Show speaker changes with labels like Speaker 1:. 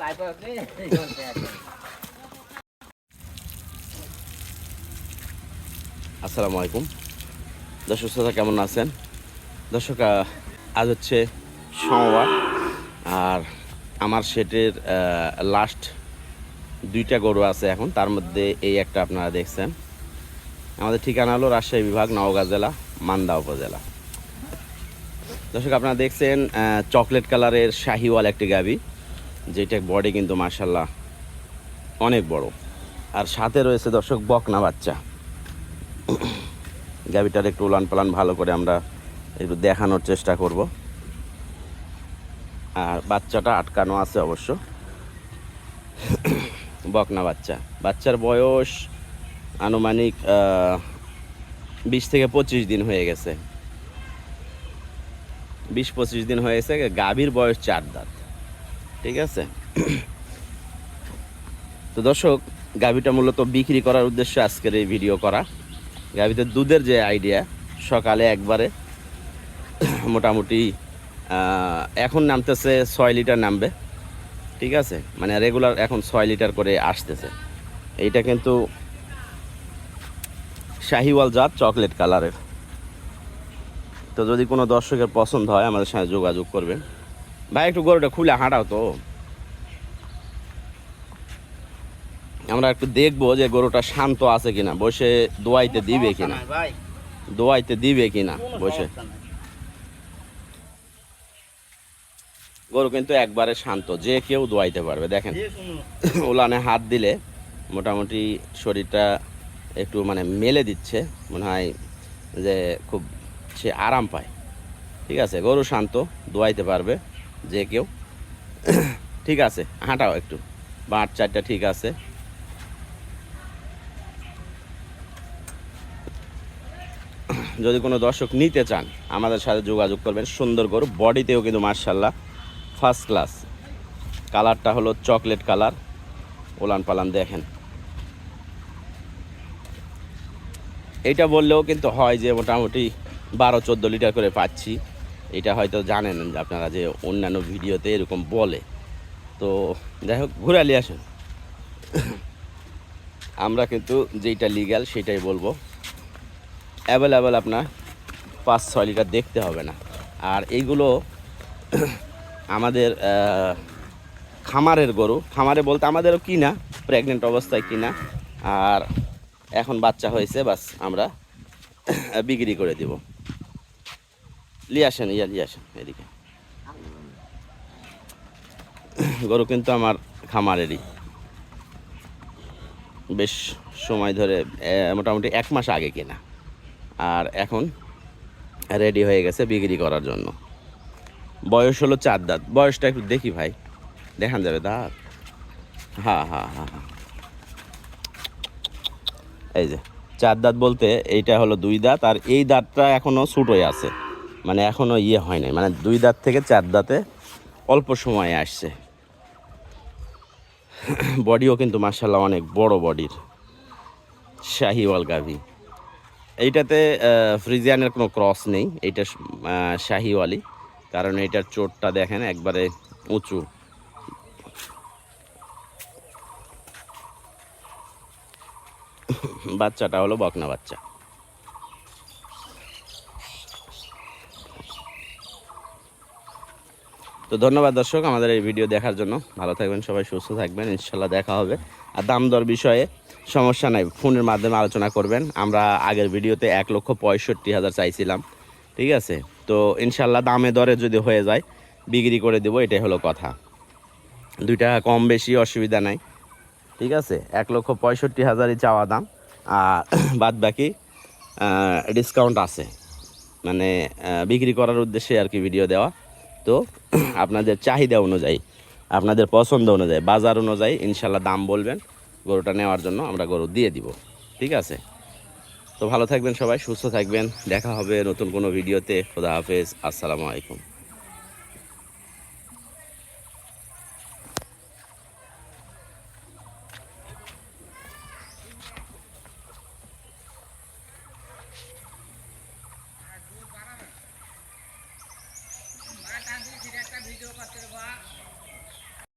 Speaker 1: Light আছে শেষ
Speaker 2: আসসালামু আলাইকুম। দর্শক শ্রোতা, কেমন আছেন? দর্শক আজ হচ্ছে সোমবার, আর আমার সেটের লাস্ট দুইটা গরু আছে এখন। তার মধ্যে এই একটা আপনারা দেখছেন। আমাদের ঠিকানা হলো রাজশাহী বিভাগ, নওগাঁ জেলা। মান্দা উপজেলা। দর্শক, আপনারা দেখছেন চকলেট কালারের শাহিওয়াল একটি গাবি, যেটা বডি কিন্তু মার্শাল্লাহ অনেক বড়। আর সাথে রয়েছে দর্শক, বকনা বাচ্চা। গাবিটার একটু উলান পালান ভালো করে আমরা একটু দেখানোর চেষ্টা করব। আর বাচ্চাটা আটকানো আছে অবশ্য। বকনা বাচ্চা। বাচ্চার বয়স আনুমানিক বিশ থেকে পঁচিশ দিন হয়ে গেছে। বিশ পঁচিশ দিন হয়ে গেছে, গাভীর বয়স চার দাঁত। ঠিক আছে? তো দর্শক, গাভীটা মূলত বিক্রি করার উদ্দেশ্যে আজকের এই ভিডিও করা। গাভীতে দুধের যে আইডিয়া সকালে একবারে মোটামুটি এখন নামতেছে ছয় লিটার নামবে। ঠিক আছে? মানে রেগুলার এখন ছয় লিটার করে আসতেছে। এইটা কিন্তু শাহিওয়াল জাত চকলেট কালারের। তো যদি কোনো দর্শকের পছন্দ হয় আমাদের সাথে যোগাযোগ করবেন। ভাই একটু গরুটা খুলে হাঁটাও তো। আমরা একটু দেখব যে গরুটা শান্ত আছে কিনা বসে দোয়াইতে দিবে কিনা। দোয়াইতে দিবে কিনা বসে। গরু কিন্তু একবারে শান্ত যে কেউ দোয়াইতে পারবে। দেখেন উলানে হাত দিলে মোটামুটি শরীরটা একটু মানে মেলে দিচ্ছে, মনে হয় যে খুব সে আরাম পায়। ঠিক আছে, গরু শান্ত, দোয়াইতে পারবে যে কেউ। ঠিক আছে, হাঁটাও একটু। বাঁট চারটা ঠিক আছে। যদি কোনো দর্শক নিতে চান, আমাদের সাথে যোগাযোগ করবেন। সুন্দর গরু, বডিতেও কিন্তু মার্শাল্লাহ ফার্স্ট ক্লাস কালারটা হলো চকলেট কালার ওলান পালান দেখেন। এইটা বললেও কিন্তু হয় যে মোটামুটি বারো, চোদ্দ লিটার করে পাচ্ছি। এটা হয়তো জানেন যে আপনারা যে অন্যান্য ভিডিওতে এরকম বলে। তো যাই হোক, ঘুরালি আসুন। আমরা কিন্তু যেইটা লিগ্যাল সেটাই বলব। অ্যাভেলেবেল আপনার পাঁচ, ছয় লিটার দেখতে হবে না। আর এইগুলো আমাদের খামারের গরু। খামারে বলতে আমাদেরও কিনা প্রেগনেন্ট অবস্থায় কিনা। আর এখন বাচ্চা হয়েছে, বাস আমরা বিক্রি করে দিব। লিয়ে আসেন, ইয়া লিয়ে আসেন এদিকে। গরু কিন্তু আমার খামারেরই। বেশ সময় ধরে মোটামুটি এক মাস আগে কেনা। আর এখন রেডি হয়ে গেছে বিক্রি করার জন্য। বয়স হলো চার দাঁত। বয়সটা একটু দেখি ভাই। দেখান যাবে দাঁত। হ্যাঁ হ্যাঁ হ্যাঁ হ্যাঁ এই যে, চার দাঁত বলতে এইটা হলো দুই দাঁত, আর এই দাঁতটা এখনও ছোটোই আছে। মানে এখনও ইয়ে হয় নাই মানে দুই দাঁত থেকে চার দাঁতে অল্প সময়ে আসছে। বডিও কিন্তু মার্শাল্লাহ অনেক বড় বডির, শাহিওয়াল গাভি। এইটাতে ফ্রিজিয়ানের কোনো ক্রস নেই, এইটা শাহিওয়ালি। কারণ এইটার চোটটা দেখেন, একবারে উঁচু। বাচ্চাটা হলো বকনা বাচ্চা। তো ধন্যবাদ দর্শক আমাদের এই ভিডিও দেখার জন্য। ভালো থাকবেন, সবাই সুস্থ থাকবেন, ইনশাল্লাহ দেখা হবে। আর দাম দর বিষয়ে সমস্যা নাই, ফোনের মাধ্যমে আলোচনা করবেন। আমরা আগের ভিডিওতে এক লক্ষ পঁয়ষট্টি হাজার চাইছিলাম, ঠিক আছে? তো ইনশাল্লাহ দামে দরে যদি হয়ে যায়, বিক্রি করে দেবো, এটাই হলো কথা। দুই টাকা কম বেশি, অসুবিধা নাই। ঠিক আছে? এক লক্ষ পঁয়ষট্টি হাজারই চাওয়া দাম। আর বাদ বাকি ডিসকাউন্ট আছে। মানে বিক্রি করার উদ্দেশ্যে আর কি ভিডিও দেওয়া। তো আপনাদের চাহিদা অনুযায়ী, আপনাদের পছন্দ অনুযায়ী, বাজার অনুযায়ী ইনশাল্লাহ দাম বলবেন। গরুটা নেওয়ার জন্য আমরা গরু দিয়ে দিব। ঠিক আছে? তো ভালো থাকবেন সবাই, সুস্থ থাকবেন। দেখা হবে নতুন কোনো ভিডিওতে খোদা হাফেজ। আসসালামু আলাইকুম।